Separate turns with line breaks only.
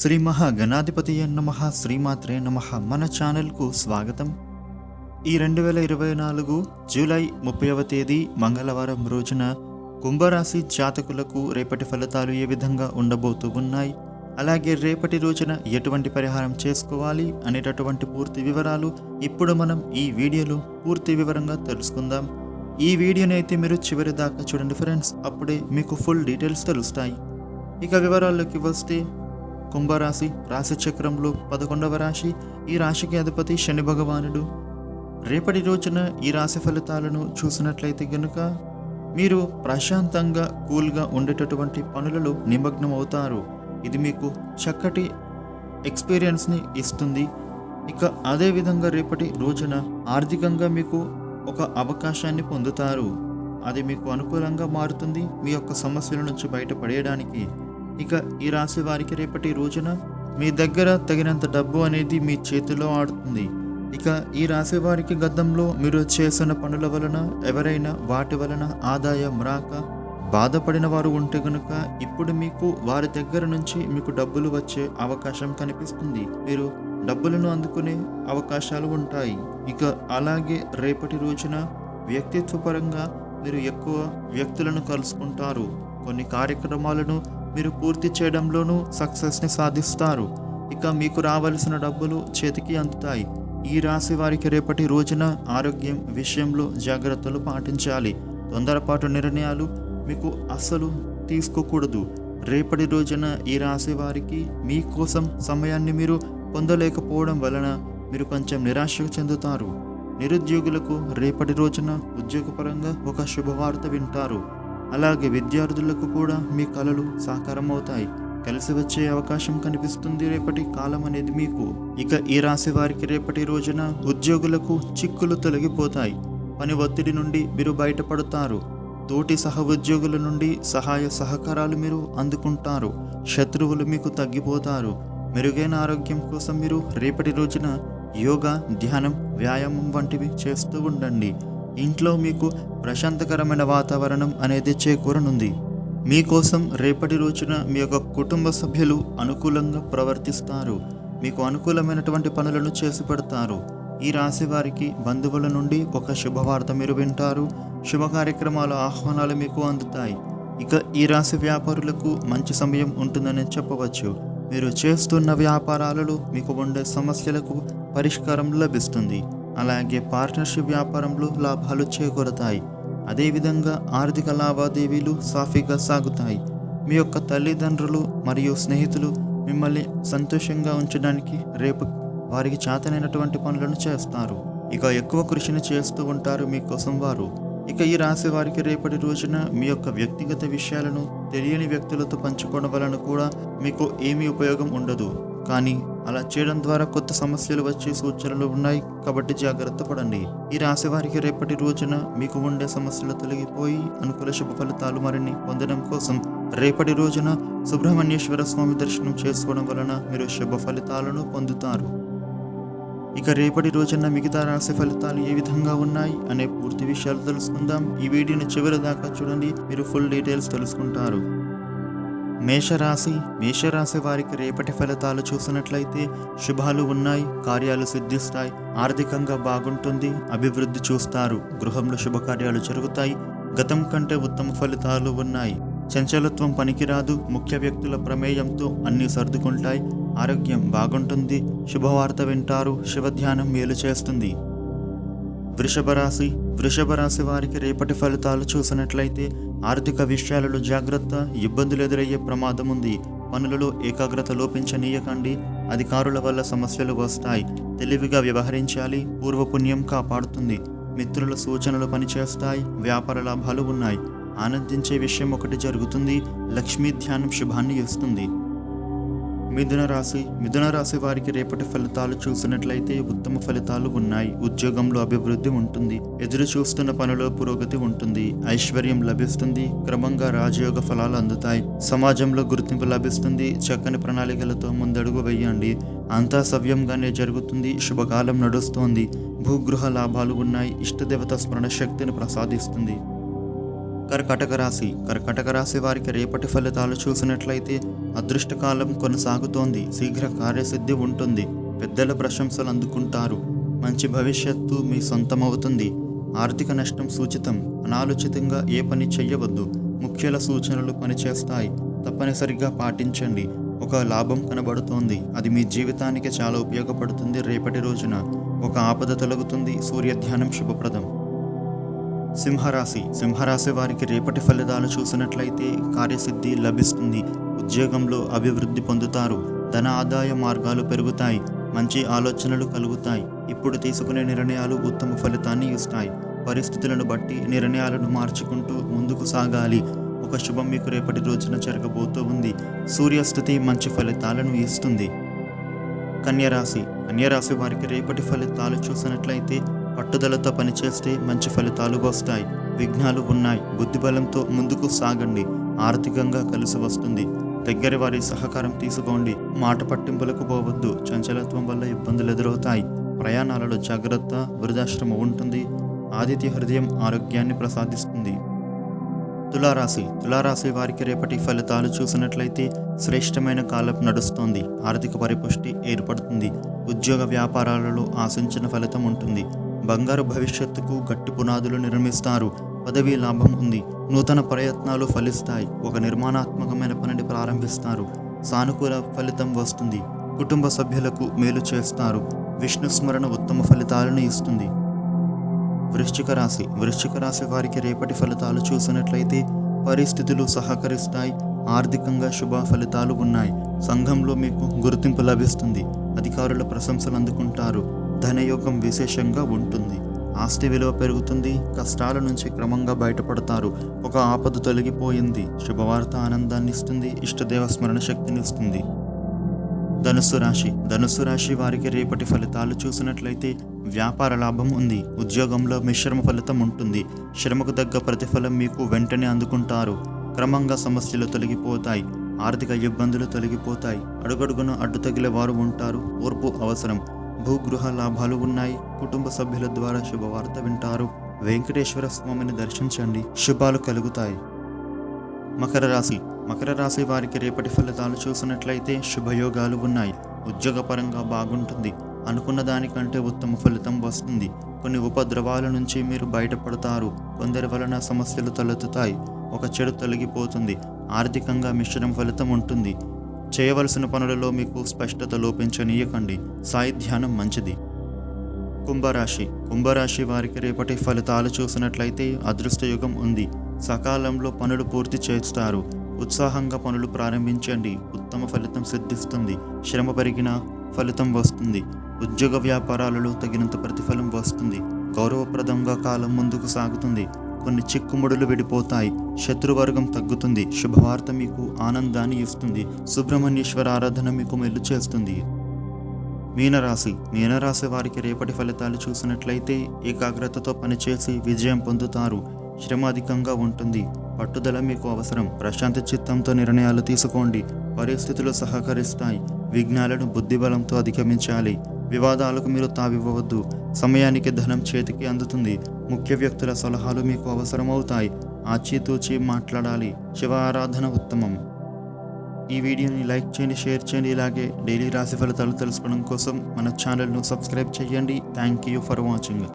శ్రీ మహాగణాధిపతి నమ శ్రీమాత్రే నమ. మన ఛానల్కు స్వాగతం. ఈ రెండు వేల ఇరవై నాలుగు జూలై ముప్పైవ తేదీ మంగళవారం రోజున కుంభరాశి జాతకులకు రేపటి ఫలితాలు ఏ విధంగా ఉండబోతూ ఉన్నాయి? అలాగే రేపటి రోజున ఎటువంటి పరిహారం చేసుకోవాలి అనేటటువంటి పూర్తి వివరాలు ఇప్పుడు మనం ఈ వీడియోలో పూర్తి వివరంగా తెలుసుకుందాం. ఈ వీడియోని అయితే మీరు చివరి దాకా చూడండి ఫ్రెండ్స్. అప్పుడే మీకు ఫుల్ డీటెయిల్స్ తెలుస్తాయి. ఇక వివరాల్లోకి వస్తే కుంభరాశి రాశిచక్రంలో పదకొండవ రాశి ఈ రాశికి అధిపతి శని భగవానుడు. రేపటి రోజున ఈ రాశి ఫలితాలను చూసినట్లయితే గనుక మీరు ప్రశాంతంగా కూల్గా ఉండేటటువంటి పనులలో నిమగ్నం అవుతారు ఇది మీకు చక్కటి ఎక్స్పీరియన్స్ని ఇస్తుంది. ఇక అదేవిధంగా రేపటి రోజున ఆర్థికంగా మీకు ఒక అవకాశాన్ని పొందుతారు. అది మీకు అనుకూలంగా మారుతుంది. మీ యొక్క సమస్యల నుంచి బయటపడేయడానికి. ఇక ఈ రాశి వారికి రేపటి రోజున మీ దగ్గర తగినంత డబ్బు అనేది మీ చేతిలో ఆడుతుంది. ఇక ఈ రాశి వారికి గతంలో మీరు చేసిన పనుల వలన ఎవరైనా వాటి వలన ఆదాయం రాక బాధపడిన వారు ఉంటే గనుక ఇప్పుడు మీకు వారి దగ్గర నుంచి మీకు డబ్బులు వచ్చే అవకాశం కనిపిస్తుంది. మీరు డబ్బులను అందుకునే అవకాశాలు ఉంటాయి. ఇక అలాగే రేపటి రోజున వ్యక్తిత్వపరంగా మీరు ఎక్కువ వ్యక్తులను కలుసుకుంటారు. కొన్ని కార్యక్రమాలను మీరు పూర్తి చేయడంలోనూ సక్సెస్ని సాధిస్తారు. ఇక మీకు రావలసిన డబ్బులు చేతికి అందుతాయి. ఈ రాశి వారికి రేపటి రోజున ఆరోగ్యం విషయంలో జాగ్రత్తలు పాటించాలి. తొందరపాటు నిర్ణయాలు మీకు అస్సలు తీసుకోకూడదు. రేపటి రోజున ఈ రాశి వారికి మీకోసం సమయాన్ని మీరు పొందలేకపోవడం వలన మీరు కొంచెం నిరాశకు చెందుతారు. నిరుద్యోగులకు రేపటి రోజున ఉద్యోగపరంగా ఒక శుభవార్త వింటారు. అలాగే విద్యార్థులకు కూడా మీ కళలు సాకారం అవుతాయి కలిసి వచ్చే అవకాశం కనిపిస్తుంది రేపటి కాలం అనేది మీకు. ఇక ఈ రాశి వారికి రేపటి రోజున ఉద్యోగులకు చిక్కులు తొలగిపోతాయి. పని ఒత్తిడి నుండి మీరు బయటపడతారు. తోటి సహ ఉద్యోగుల నుండి సహాయ సహకారాలు మీరు అందుకుంటారు. శత్రువులు మీకు తగ్గిపోతారు. మెరుగైన ఆరోగ్యం కోసం మీరు రేపటి రోజున యోగా ధ్యానం వ్యాయామం వంటివి చేస్తూ ఉండండి. ఇంట్లో మీకు ప్రశాంతకరమైన వాతావరణం అనేది చేకూరనుంది. మీకోసం రేపటి రోజున మీ యొక్క కుటుంబ సభ్యులు అనుకూలంగా ప్రవర్తిస్తారు. మీకు అనుకూలమైనటువంటి పనులను చేసి పెడతారు. ఈ రాశి వారికి బంధువుల నుండి ఒక శుభవార్త మీరు వింటారు. శుభ కార్యక్రమాల ఆహ్వానాలు మీకు అందుతాయి. ఇక ఈ రాశి వ్యాపారులకు మంచి సమయం ఉంటుందని చెప్పవచ్చు. మీరు చేస్తున్న వ్యాపారాలలో మీకు ఉండే సమస్యలకు పరిష్కారం లభిస్తుంది. అలాగే పార్ట్నర్షిప్ వ్యాపారంలో లాభాలు చేకూరతాయి. అదేవిధంగా ఆర్థిక లావాదేవీలు సాఫీగా సాగుతాయి. మీ యొక్క తల్లిదండ్రులు మరియు స్నేహితులు మిమ్మల్ని సంతోషంగా ఉంచడానికి రేపు వారికి చేతనైనటువంటి పనులను చేస్తారు. ఇక ఎక్కువ కృషిని చేస్తూ ఉంటారు మీకోసం వారు. ఇక ఈ రాశి వారికి రేపటి రోజున మీ యొక్క వ్యక్తిగత విషయాలను తెలియని వ్యక్తులతో పంచుకోవడం వలన కూడా మీకు ఏమీ ఉపయోగం ఉండదు. కానీ అలా చేయడం ద్వారా కొత్త సమస్యలు వచ్చే సూచనలు ఉన్నాయి. కాబట్టి జాగ్రత్త పడండి. ఈ రాశి వారికి రేపటి రోజున మీకు ఉండే సమస్యలు తొలగిపోయి అనుకూల శుభ ఫలితాలు మరిన్ని పొందడం కోసం రేపటి రోజున సుబ్రహ్మణ్యేశ్వర స్వామి దర్శనం చేసుకోవడం వలన మీరు శుభ ఫలితాలను పొందుతారు. ఇక రేపటి రోజున మిగతా రాశి ఫలితాలు ఏ విధంగా ఉన్నాయి అనే పూర్తి విషయాలు తెలుసుకుందాం. ఈ వీడియోని చివరి దాకా చూడండి. మీరు ఫుల్ డీటెయిల్స్ తెలుసుకుంటారు. మేషరాశి మేషరాశి వారికి రేపటి ఫలితాలు చూసినట్లయితే శుభాలు ఉన్నాయి కార్యాలు సిద్ధిస్తాయి ఆర్థికంగా బాగుంటుంది అభివృద్ధి చూస్తారు. గృహంలో శుభకార్యాలు జరుగుతాయి గతం కంటే ఉత్తమ ఫలితాలు ఉన్నాయి. చంచలత్వం పనికిరాదు ముఖ్య వ్యక్తుల ప్రమేయంతో అన్నీ సర్దుకుంటాయి ఆరోగ్యం బాగుంటుంది శుభవార్త వింటారు శివధ్యానం మేలు చేస్తుంది. వృషభ రాశి వృషభ రాశి వారికి రేపటి ఫలితాలు చూసినట్లయితే ఆర్థిక విషయాలలో జాగ్రత్త ఇబ్బందులు ఎదురయ్యే ప్రమాదం ఉంది. పనులలో ఏకాగ్రత లోపించనీయకండి. అధికారుల వల్ల సమస్యలు వస్తాయి. తెలివిగా వ్యవహరించాలి. పూర్వపుణ్యం కాపాడుతుంది. మిత్రుల సూచనలు పనిచేస్తాయి. వ్యాపార లాభాలు ఉన్నాయి. ఆనందించే విషయం ఒకటి జరుగుతుంది. లక్ష్మీ ధ్యానం శుభాన్ని ఇస్తుంది. మిథున రాశి మిథున రాశి వారికి రేపటి ఫలితాలు చూసినట్లయితే ఉత్తమ ఫలితాలు ఉన్నాయి. ఉద్యోగంలో అభివృద్ధి ఉంటుంది. ఎదురు చూస్తున్న పనిలో పురోగతి ఉంటుంది. ఐశ్వర్యం లభిస్తుంది. క్రమంగా రాజయోగ ఫలాలు అందుతాయి. సమాజంలో గుర్తింపు లభిస్తుంది. చక్కని ప్రణాళికలతో ముందడుగు వేయండి. అంతా సవ్యంగానే జరుగుతుంది. శుభకాలం నడుస్తోంది. భూగృహ లాభాలు ఉన్నాయి. ఇష్టదేవత స్మరణ శక్తిని ప్రసాదిస్తుంది. కర్కటక రాశి. కర్కటక రాశి వారికి రేపటి ఫలితాలు చూసినట్లయితే అదృష్టకాలం కొనసాగుతోంది. శీఘ్ర కార్యసిద్ధి ఉంటుంది. పెద్దల ప్రశంసలు అందుకుంటారు. మంచి భవిష్యత్తు మీ సొంతమవుతుంది. ఆర్థిక నష్టం సూచితం. అనాలోచితంగా ఏ పని చెయ్యవద్దు. ముఖ్యుల సూచనలు పనిచేస్తాయి. తప్పనిసరిగా పాటించండి. ఒక లాభం కనబడుతోంది. అది మీ జీవితానికి చాలా ఉపయోగపడుతుంది రేపటి రోజున. ఒక ఆపద తొలగుతుంది. సూర్యధ్యానం శుభప్రదం. సింహరాశి. సింహరాశి వారికి రేపటి ఫలితాలు చూసినట్లయితే కార్యసిద్ధి లభిస్తుంది. ఉద్యోగంలో అభివృద్ధి పొందుతారు. ధన ఆదాయ మార్గాలు పెరుగుతాయి. మంచి ఆలోచనలు కలుగుతాయి. ఇప్పుడు తీసుకునే నిర్ణయాలు ఉత్తమ ఫలితాన్ని ఇస్తాయి. పరిస్థితులను బట్టి నిర్ణయాలను మార్చుకుంటూ ముందుకు సాగాలి. ఒక శుభం మీకు రేపటి రోజున జరగబోతూ ఉంది. సూర్యస్థితి మంచి ఫలితాలను ఇస్తుంది. కన్యరాశి. కన్యరాశి వారికి రేపటి ఫలితాలు చూసినట్లయితే పట్టుదలతో పనిచేస్తే మంచి ఫలితాలు వస్తాయి. విఘ్నాలు ఉన్నాయి. బుద్ధిబలంతో ముందుకు సాగండి. ఆర్థికంగా కలిసి వస్తుంది. దగ్గర వారి సహకారం తీసుకోండి. మాట పట్టింపులకు పోవద్దు. చంచలత్వం వల్ల ఇబ్బందులు ఎదురవుతాయి. ప్రయాణాలలో జాగ్రత్త వృధాశ్రమం ఉంటుంది. ఆదిత్య హృదయం ఆరోగ్యాన్ని ప్రసాదిస్తుంది. తులారాశి. తులారాశి వారికి రేపటి ఫలితాలు చూసినట్లయితే శ్రేష్టమైన కాలం నడుస్తోంది. ఆర్థిక పరిపుష్టి ఏర్పడుతుంది. ఉద్యోగ వ్యాపారాలలో ఆశించిన ఫలితం ఉంటుంది. బంగారు భవిష్యత్తుకు గట్టి పునాదులు నిర్మిస్తారు. పదవీ లాభం ఉంది. నూతన ప్రయత్నాలు ఫలిస్తాయి. ఒక నిర్మాణాత్మకమైన పనిని ప్రారంభిస్తారు. సానుకూల ఫలితం వస్తుంది. కుటుంబ సభ్యులకు మేలు చేస్తారు. విష్ణు స్మరణ ఉత్తమ ఫలితాలను ఇస్తుంది. వృశ్చిక రాశి. వృశ్చిక రాశి వారికి రేపటి ఫలితాలు చూసినట్లయితే పరిస్థితులు సహకరిస్తాయి. ఆర్థికంగా శుభ ఫలితాలు ఉన్నాయి. సంఘంలో మీకు గుర్తింపు లభిస్తుంది. అధికారుల ప్రశంసలు అందుకుంటారు. ధనయోగం విశేషంగా ఉంటుంది. ఆస్తి విలువ పెరుగుతుంది. కష్టాల నుంచి క్రమంగా బయటపడతారు. ఒక ఆపద తొలగిపోయింది. శుభవార్త ఆనందాన్ని ఇస్తుంది. ఇష్టదేవ స్మరణ శక్తిని ఇస్తుంది. ధనుస్సు రాశి. ధనుస్సు రాశి వారికి రేపటి ఫలితాలు చూసినట్లయితే వ్యాపార లాభం ఉంది. ఉద్యోగంలో మిశ్రమ ఫలితం ఉంటుంది. శ్రమకు తగ్గ ప్రతిఫలం మీకు వెంటనే అందుకుంటారు. క్రమంగా సమస్యలు తొలగిపోతాయి. ఆర్థిక ఇబ్బందులు తొలగిపోతాయి. అడుగడుగున అడ్డు తగిలే వారు ఉంటారు. ఓర్పు అవసరం. భూగృహ లాభాలు ఉన్నాయి. కుటుంబ సభ్యుల ద్వారా శుభవార్త వింటారు. వెంకటేశ్వర స్వామిని దర్శించండి. శుభాలు కలుగుతాయి. మకర రాశి. మకర రాశి వారికి రేపటి ఫలితాలు చూసినట్లయితే శుభయోగాలు ఉన్నాయి. ఉద్యోగపరంగా బాగుంటుంది. అనుకున్న దానికంటే ఉత్తమ ఫలితం వస్తుంది. కొన్ని ఉపద్రవాల నుంచి మీరు బయటపడతారు. కొందరి వలన సమస్యలు తలెత్తుతాయి. ఒక చెడు తొలగిపోతుంది. ఆర్థికంగా మిశ్రమ ఫలితం ఉంటుంది. చేయవలసిన పనులలో మీకు స్పష్టత లోపించనీయకండి. సాయిధ్యానం మంచిది. కుంభరాశి. కుంభరాశి వారికి రేపటి ఫలితాలు చూసినట్లయితే అదృష్టయుగం ఉంది. సకాలంలో పనులు పూర్తి చేస్తారు. ఉత్సాహంగా పనులు ప్రారంభించండి. ఉత్తమ ఫలితం సిద్ధిస్తుంది. శ్రమ పెరిగిన ఫలితం వస్తుంది. ఉద్యోగ వ్యాపారాలలో తగినంత ప్రతిఫలం వస్తుంది. గౌరవప్రదంగా కాలం ముందుకు సాగుతుంది. కొన్ని చిక్కుముడులు విడిపోతాయి. శత్రువర్గం తగ్గుతుంది. శుభవార్త మీకు ఆనందాన్ని ఇస్తుంది. సుబ్రహ్మణ్యేశ్వర ఆరాధన మీకు మెల్లు చేస్తుంది. మీనరాశి. మీనరాశి వారికి రేపటి ఫలితాలు చూసినట్లయితే ఏకాగ్రతతో పనిచేసి విజయం పొందుతారు. శ్రమ అధికంగా ఉంటుంది. పట్టుదల మీకు అవసరం. ప్రశాంత చిత్తంతో నిర్ణయాలు తీసుకోండి. పరిస్థితులు సహకరిస్తాయి. విఘ్నాలను బుద్ధిబలంతో అధిగమించాలి. వివాదాలకు మీరు తావివ్వవద్దు. సమయానికి ధనం చేతికి అందుతుంది. ముఖ్య వ్యక్తుల సలహాలు మీకు అవసరమవుతాయి. ఆచితూచి మాట్లాడాలి. శివ ఆరాధన ఉత్తమం. ఈ వీడియోని లైక్ చేయండి షేర్ చేయండి. ఇలాగే డైలీ రాశి ఫలితాలు తెలుసుకోవడం కోసం మన ఛానల్ను సబ్స్క్రైబ్ చేయండి. Thank you for watching.